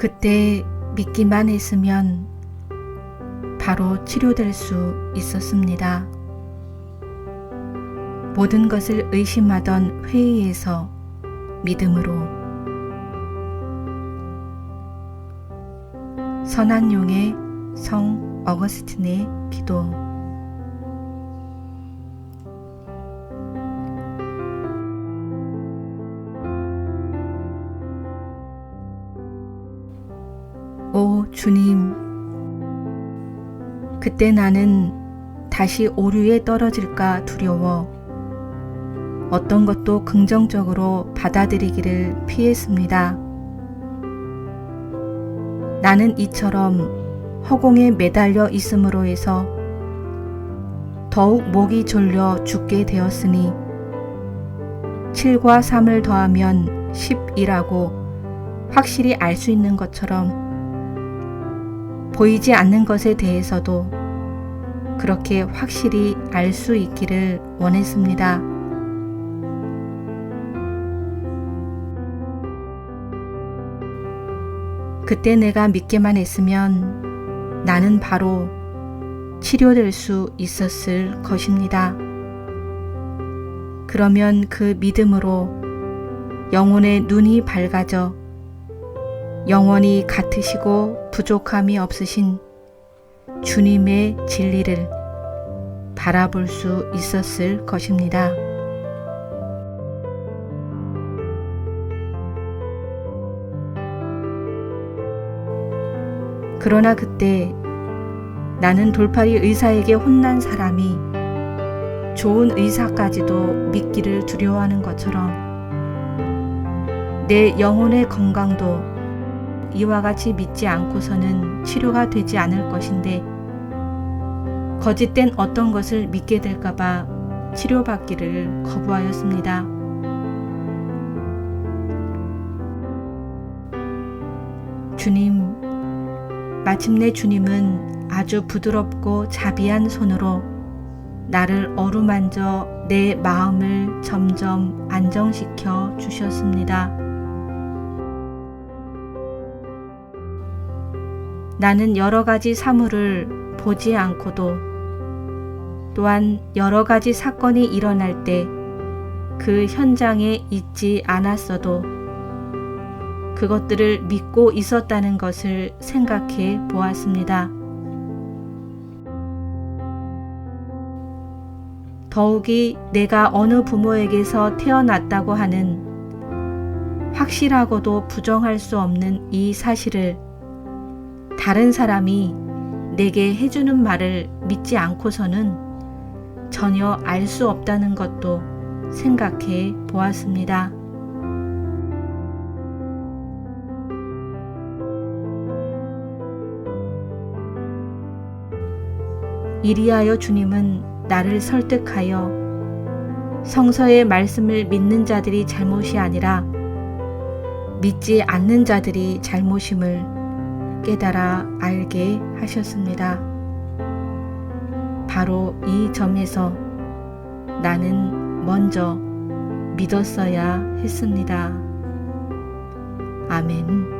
그때 믿기만 했으면 바로 치료될 수 있었습니다. 모든 것을 의심하던 회의에서 믿음으로 선한 용의 성 어거스틴의 기도 오 주님 그때 나는 다시 오류에 떨어질까 두려워 어떤 것도 긍정적으로 받아들이기를 피했습니다. 나는 이처럼 허공에 매달려 있음으로 해서 더욱 목이 졸려 죽게 되었으니 7과 3을 더하면 10이라고 확실히 알 수 있는 것처럼 보이지 않는 것에 대해서도 그렇게 확실히 알 수 있기를 원했습니다. 그때 내가 믿게만 했으면 나는 바로 치료될 수 있었을 것입니다. 그러면 그 믿음으로 영혼의 눈이 밝아져 영원히 같으시고 부족함이 없으신 주님의 진리를 바라볼 수 있었을 것입니다. 그러나 그때 나는 돌팔이 의사에게 혼난 사람이 좋은 의사까지도 믿기를 두려워하는 것처럼 내 영혼의 건강도 이와 같이 믿지 않고서는 치료가 되지 않을 것인데 거짓된 어떤 것을 믿게 될까봐 치료받기를 거부하였습니다. 주님, 마침내 주님은 아주 부드럽고 자비한 손으로 나를 어루만져 내 마음을 점점 안정시켜 주셨습니다. 나는 여러 가지 사물을 보지 않고도 또한 여러 가지 사건이 일어날 때 그 현장에 있지 않았어도 그것들을 믿고 있었다는 것을 생각해 보았습니다. 더욱이 내가 어느 부모에게서 태어났다고 하는 확실하고도 부정할 수 없는 이 사실을 다른 사람이 내게 해주는 말을 믿지 않고서는 전혀 알 수 없다는 것도 생각해 보았습니다. 이리하여 주님은 나를 설득하여 성서의 말씀을 믿는 자들이 잘못이 아니라 믿지 않는 자들이 잘못임을 깨달아 알게 하셨습니다. 바로 이 점에서 나는 먼저 믿었어야 했습니다. 아멘.